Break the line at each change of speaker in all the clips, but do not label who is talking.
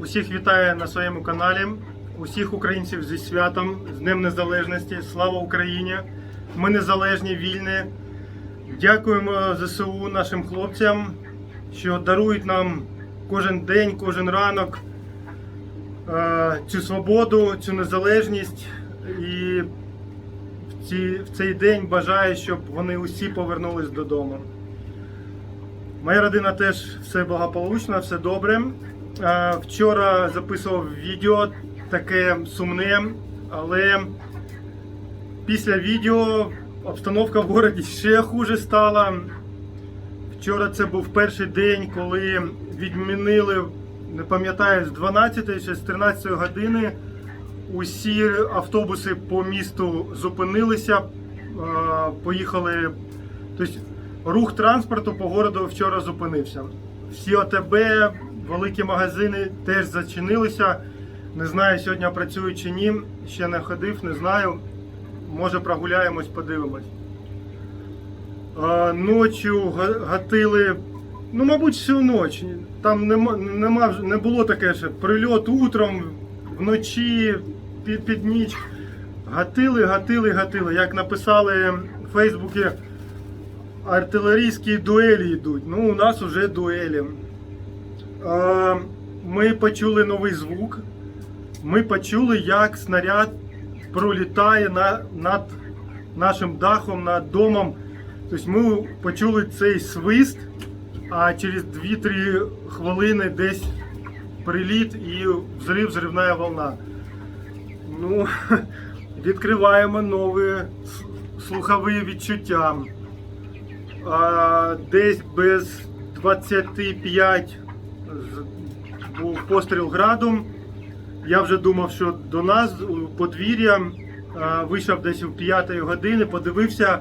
Усіх вітаю на своєму каналі. Усіх українців зі святом, з Днем Незалежності. Слава Україні! Ми незалежні, вільні. Дякуємо ЗСУ нашим хлопцям, що дарують нам кожен день, кожен ранок е, цю свободу, цю незалежність. І в, цей день бажаю, щоб вони усі повернулись додому. Моя родина теж все благополучно, все добре. Вчора записував відео таке сумне, але після відео обстановка в городі ще хуже стала. Вчора це був перший день, коли відмінили, не пам'ятаю, з 12 чи з 13 години усі автобуси по місту зупинилися, поїхали. Тобто рух транспорту по городу вчора зупинився. Всі ОТБ, великі магазини теж зачинилися. Не знаю, сьогодні працюють чи ні. Ще не ходив, не знаю. Може прогуляємось, подивимось. А, ночі гатили, ну, мабуть, всю ніч. Там нема, нема, не було таке, що прильот утром, вночі, під, під ніч. Гатили, гатили, гатили. Як написали в Фейсбуці, артилерійські дуелі йдуть. Ну, у нас вже дуелі. Ми почули новий звук. Ми почули, як снаряд пролітає на, над нашим дахом, над домом. Тобто ми почули цей свист, а через 2-3 хвилини десь приліт і взрив, взривна волна. Ну, відкриваємо нові слухові відчуття. Десь без 25 з- був постріл градом. Я вже думав, що до нас у подвір'я вийшов десь о 5 години, подивився.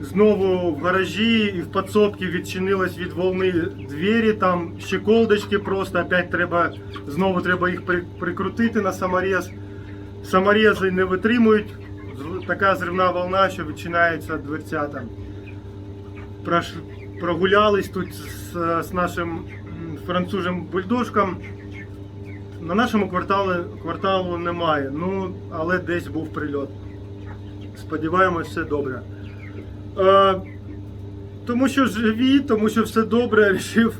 Знову в гаражі і в підсобці відчинилась від волни двері, там щеколдочки просто, опять треба, знову треба їх при- прикрутити на саморез. Саморези не витримують, така зривна волна, що відчинається дверцята. Прогулялись тут з, з нашим м, французом бульдожком. На нашому кварталі, кварталу немає, ну, але десь був прильот. Сподіваємось, все добре. Е, тому що живі, тому що все добре, вирішив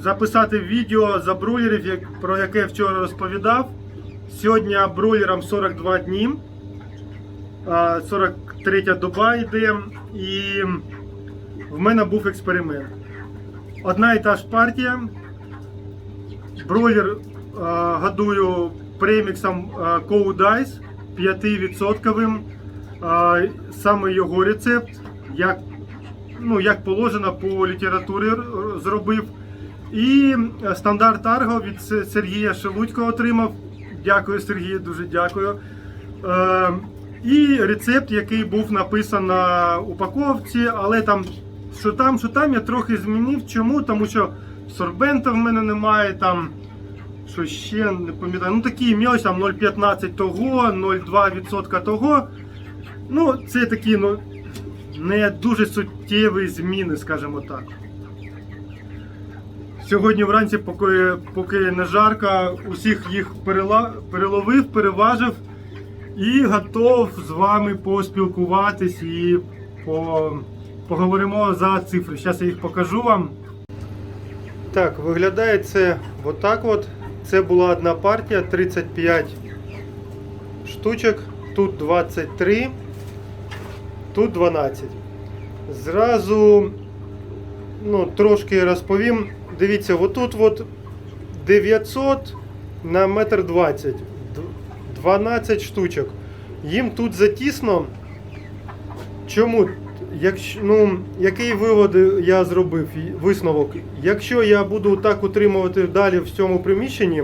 записати відео за бройлерів, про яке я вчора розповідав. Сьогодні бройлерам 42 дні. Е, 43 доба йде. І в мене був експеримент. Одна і та ж партія. Бройлер е, годую преміксом е, Cold 5%. Е, саме його рецепт, як, ну, як положено по літературі зробив. І стандарт Арго від Сергія Шелудько отримав. Дякую, Сергію, дуже дякую. І рецепт, який був написаний на упаковці, але там, що там, що там, я трохи змінив. Чому? Тому що сорбента в мене немає, там, що ще не пам'ятаю. Ну такі мілочі, там 0,15 того, 0,2% того. Ну, це такі ну, не дуже суттєві зміни, скажімо так. Сьогодні вранці, поки, поки не жарко, усіх їх перела, переловив, переважив і готов з вами поспілкуватись і по, поговоримо за цифри. Зараз я їх покажу вам. Так, виглядає це отак от. Це була одна партія, 35 штучок, тут 23, тут 12. Зразу ну, трошки розповім. Дивіться, отут от 900 на метр 20. 12 штучок. Їм тут затісно. Чому? Якщо, ну, який вивод я зробив? Висновок. Якщо я буду так утримувати далі в цьому приміщенні,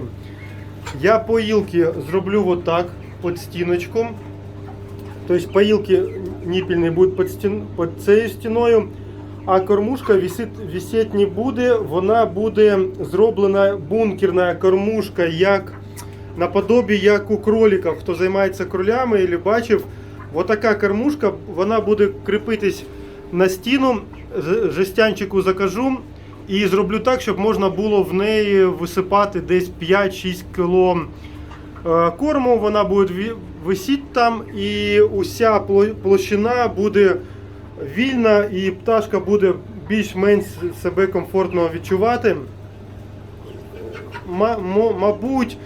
я поїлки зроблю отак під стіночку. Тобто поїлки ніпільні будуть під, стін, під цією стіною, а кормушка висить, висіть не буде, вона буде зроблена бункерна кормушка, як наподобі як у кроликів, хто займається кролями і бачив. Отака кормушка, вона буде кріпитись на стіну, жестянчику закажу. І зроблю так, щоб можна було в неї висипати десь 5-6 кг е, корму. Вона буде висіти там, і уся площина буде вільна, і пташка буде більш-менш себе комфортно відчувати. Мабуть,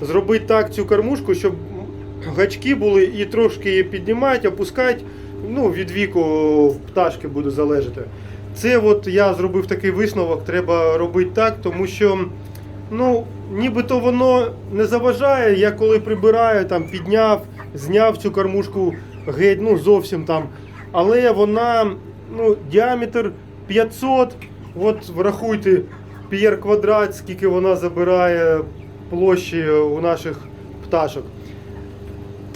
зробити так цю кормушку, щоб гачки були і трошки її піднімати, опускати. Ну, від віку пташки буде залежати. Це от я зробив такий висновок, треба робити так, тому що ну, нібито воно не заважає. Я коли прибираю, там, підняв, зняв цю кормушку геть, ну зовсім там. Але вона, ну, діаметр 500, от врахуйте п'єр квадрат, скільки вона забирає площі у наших пташок.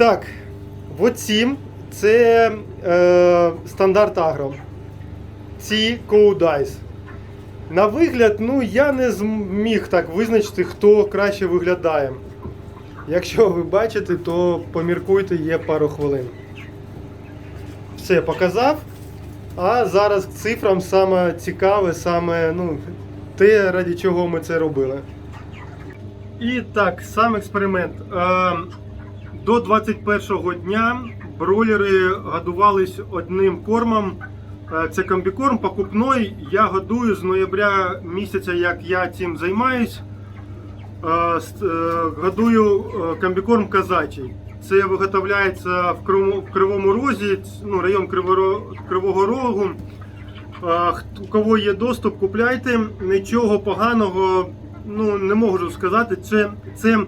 Так, оці це е, стандарт агро. Ці Coudais. На вигляд, ну я не зміг так визначити, хто краще виглядає. Якщо ви бачите, то поміркуйте, є пару хвилин. Все, показав. А зараз цифрам саме цікаве, саме ну, те, раді чого ми це робили. І так, сам експеримент. До 21-го дня бройлери годувались одним кормом. Е, Це комбікорм покупной. Я годую з ноября місяця, як я цим займаюсь. Е, е, Годую комбікорм казачий. Це виготовляється в Кривому, Розі, ну, район Кривого Рогу. У кого є доступ, купляйте. Нічого поганого ну, не можу сказати. Це, це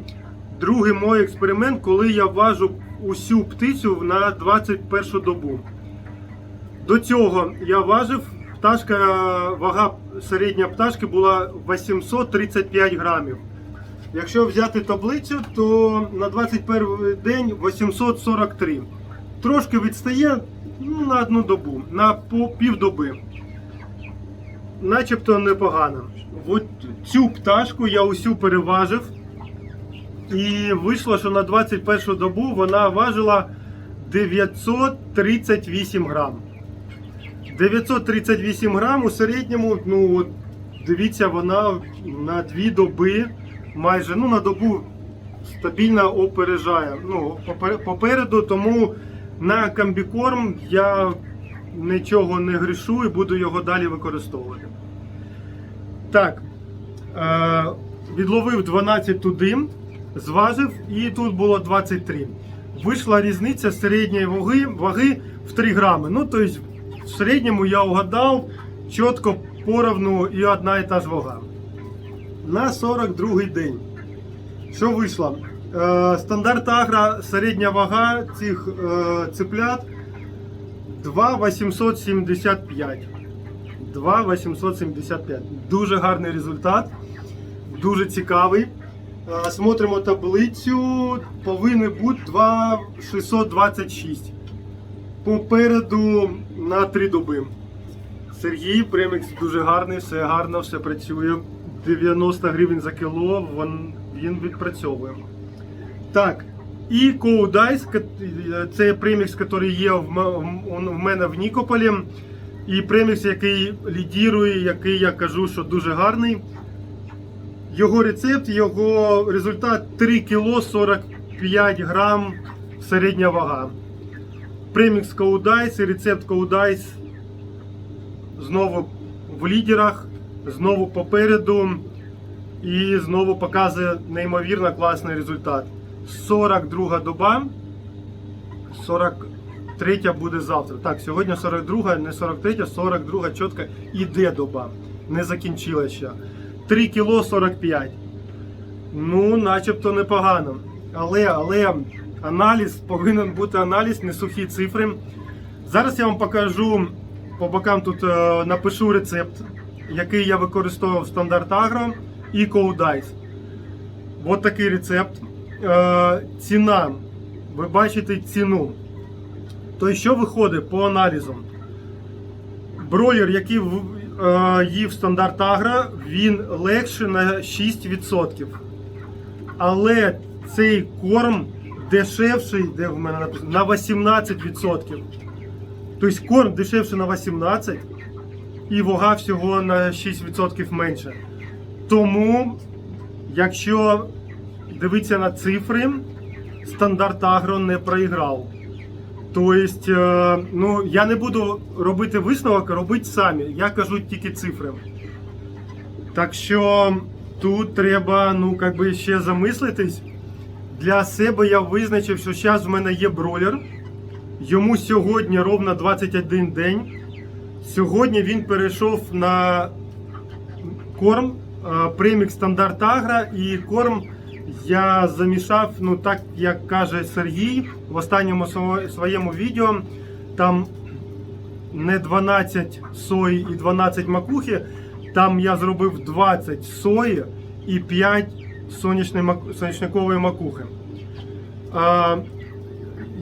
другий мій експеримент, коли я важу усю птицю на 21 добу. До цього я важив, пташка, вага середня пташки була 835 грамів. Якщо взяти таблицю, то на 21 день 843. Трошки відстає ну, на одну добу, на півдоби. Начебто непогано. От цю пташку я усю переважив. І вийшло, що на 21 добу вона важила 938 грам. 938 грам у середньому, ну от дивіться, вона на дві доби майже ну на добу стабільно опережає. Ну, попереду, тому на комбікорм я нічого не грішу і буду його далі використовувати. Так, е, відловив 12 туди, зважив і тут було 23. Вийшла різниця середньої ваги, ваги в 3 грами. Ну, тобто, в середньому я угадав чітко поровну і одна і та ж вага. На 42-й день. Що вийшло? Е, стандарт агро, середня вага цих е, цеплят 2,875. 2,875. Дуже гарний результат. Дуже цікавий. Е, Смотримо таблицю. Повинен бути 2,626. Попереду на 3 доби. Сергій Премікс дуже гарний, все гарно, все працює. 90 гривень за кіло, він, відпрацьовує. Так. І Коудайс, це премікс, який є в мене в Нікополі. І премікс, який лідірує, який я кажу, що дуже гарний. Його рецепт, його результат 3 кг 45 грам середня вага. Премікс Коудайс і рецепт Коудайс знову в лідерах, знову попереду і знову показує неймовірно класний результат. 42 доба, 43 буде завтра. Так, сьогодні 42, не 43, 42 чітко іде доба. Не закінчила ще. 3 кіло 45. Ну, начебто непогано. Але, але аналіз повинен бути аналіз, не сухі цифри. Зараз я вам покажу по бокам тут е, напишу рецепт, який я використовував в стандарт Агро і Coudais. От такий рецепт. Е, ціна. Ви бачите ціну. То що виходить по аналізу? Бройлер, який їв стандарт Агро, він легше на 6%. Але цей корм дешевший, де в мене написано, на 18%. Тобто корм дешевше на 18% і вага всього на 6% менше. Тому, якщо дивитися на цифри, стандарт Агро не проіграв. Тобто, е, ну, я не буду робити висновок, робити самі. Я кажу тільки цифри. Так що тут треба ну, как би ще замислитись. Для себе я визначив, що зараз в мене є бролер. Йому сьогодні ровно 21 день. Сьогодні він перейшов на корм е, премікс стандарт Агра і корм я замішав, ну так як каже Сергій в останньому своєму відео. Там не 12 сої і 12 макухи. Там я зробив 20 сої і 5 сонячної мак- соняшникової макухи. А,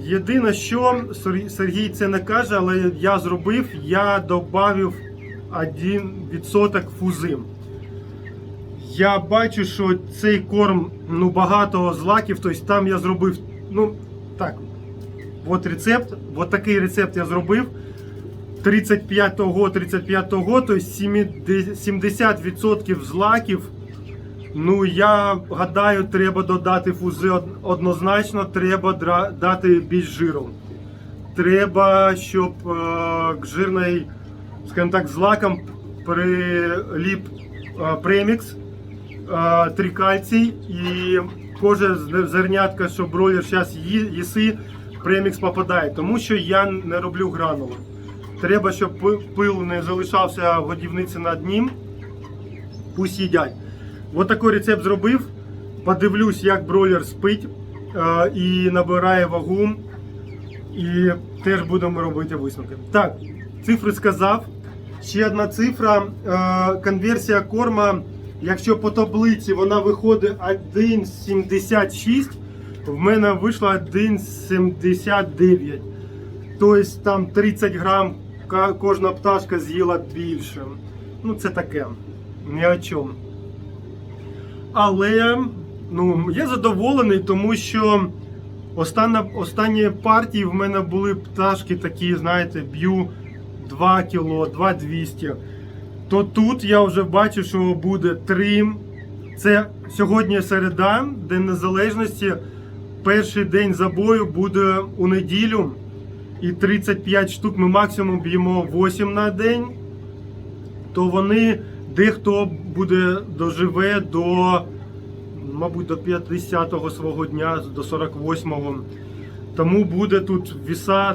єдине, що Сергій це не каже, але я зробив, я додав 1% фузи. Я бачу, що цей корм ну, багато злаків, тобто там я зробив. Ну, так, от рецепт, от такий рецепт я зробив. 35-го, 35-го, тобто 70 70% злаків. Ну, я гадаю, треба додати фузи однозначно, треба дати більш жиру. Треба, щоб е, к жирний, скажімо так, злакам приліп е, премікс, трикальцій і кожне зернятка, що бройлер зараз їси, премікс попадає. Тому що я не роблю гранули. Треба, щоб пил не залишався в годівниці на дні. Пусть їдять. Ось такий рецепт зробив. Подивлюсь, як бройлер спить е, і набирає вагу. І теж будемо робити висновки. Так, цифри сказав. Ще одна цифра. Е, конверсія корма, якщо по таблиці вона виходить 1,76, в мене вийшло 1,79. Тобто там 30 грам кожна пташка з'їла більше. Ну, це таке. Ні о чому. Але ну, я задоволений, тому що остання, останні партії в мене були пташки такі, знаєте, б'ю 2 кіло, 2,200. То тут я вже бачу, що буде 3. Це сьогодні середа, День Незалежності. Перший день забою буде у неділю. І 35 штук ми максимум б'ємо 8 на день. То вони дехто буде доживе до, мабуть, до 50-го свого дня, до 48-го. Тому буде тут віса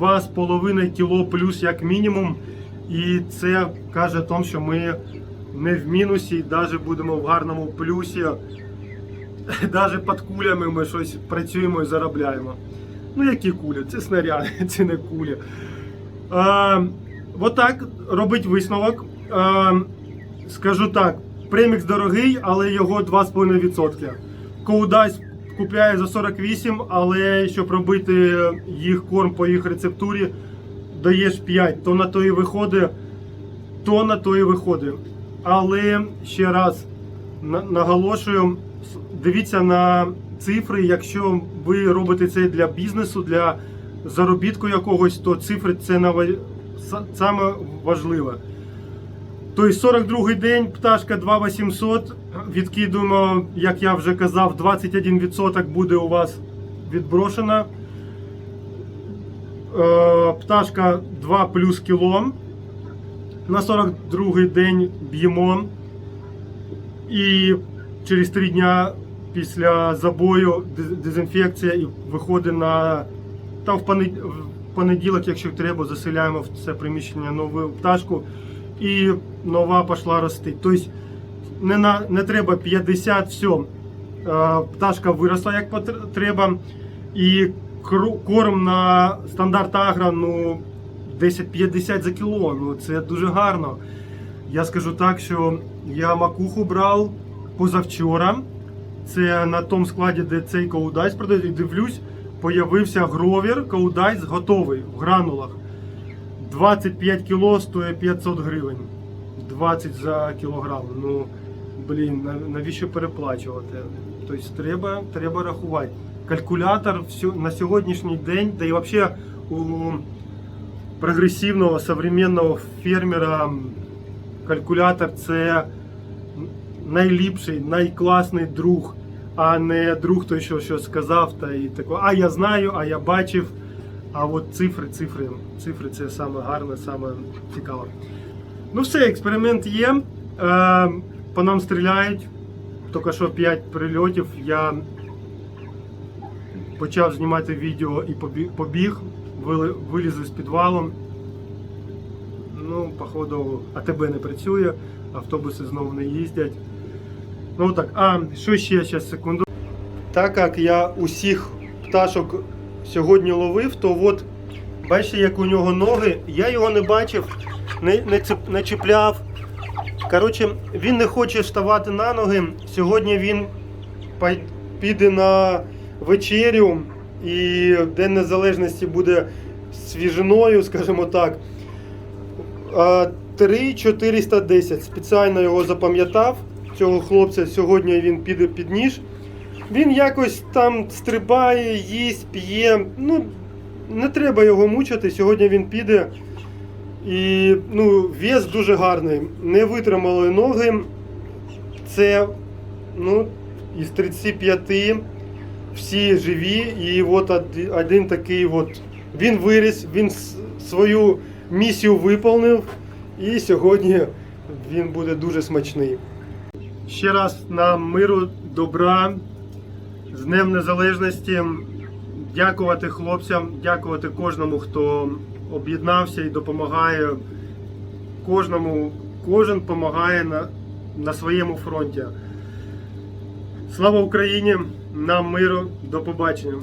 2,5 кіло плюс як мінімум. І це каже тому, що ми не в мінусі, навіть будемо в гарному плюсі. Навіть під кулями ми щось працюємо і заробляємо. Ну, які кулі? Це снаряди, це не кулі. А, отак робить висновок. А, скажу так, премікс дорогий, але його 2,5%. Коудайс купляє за 48, але щоб робити їх корм по їх рецептурі, даєш 5, то на то і виходить, то на то і виходить. Але ще раз на- наголошую, дивіться на цифри. Якщо ви робите це для бізнесу, для заробітку якогось, то цифри це нава- саме важливе. Тобто 42 й день, пташка 2800. Відкидуємо, як я вже казав, 21% буде у вас відброшена. Е, Пташка 2 плюс кіло. На 42-й день б'ємо. І через 3 дня після забою дезінфекція і виходить на там в понеділок, якщо треба, заселяємо в це приміщення нову пташку. І нова пішла рости. Тобто не, на, не треба 50, все. Пташка виросла як треба. І корм на стандарт агро ну, 10-50 за кіло. Ну, це дуже гарно. Я скажу так, що я макуху брав позавчора. Це на тому складі, де цей коудайс продають. І дивлюсь, появився гровір коудайс готовий в гранулах. 25 кіло стоїть 500 гривень. 20 за кілограм. Ну, блін, навіщо переплачувати? Тобто треба, треба рахувати. Калькулятор на сьогоднішній день, та й взагалі у прогресивного современного фермера калькулятор це найліпший, найкласний друг, а не друг той, що щось сказав, та і тако, а я знаю, а я бачив. А от цифри, цифри, цифри це саме гарне, саме цікаве. Ну все, експеримент є. Е, по нам стріляють. Тільки що 5 прильотів. Я почав знімати відео і побіг, виліз із підвалу. Ну, походу, АТБ не працює, автобуси знову не їздять. Ну так, а що ще зараз секунду. Так як я усіх пташок сьогодні ловив, то от бачите, як у нього ноги. Я його не бачив, не, не, цеп, не чіпляв. Коротше, він не хоче вставати на ноги. Сьогодні він піде на вечерю і День Незалежності буде свіжиною, скажімо так. 3410. Спеціально його запам'ятав. Цього хлопця сьогодні він піде під ніж. Він якось там стрибає, їсть, п'є. Ну, не треба його мучити. Сьогодні він піде. І ну, вес дуже гарний. Не витримали ноги. Це ну, із 35 всі живі. І от один такий от. Він виріс, він свою місію виповнив. І сьогодні він буде дуже смачний. Ще раз нам миру, добра, з Днем Незалежності. Дякувати хлопцям, дякувати кожному, хто об'єднався і допомагає кожному, кожен допомагає на, на своєму фронті. Слава Україні! Нам миру, до побачення!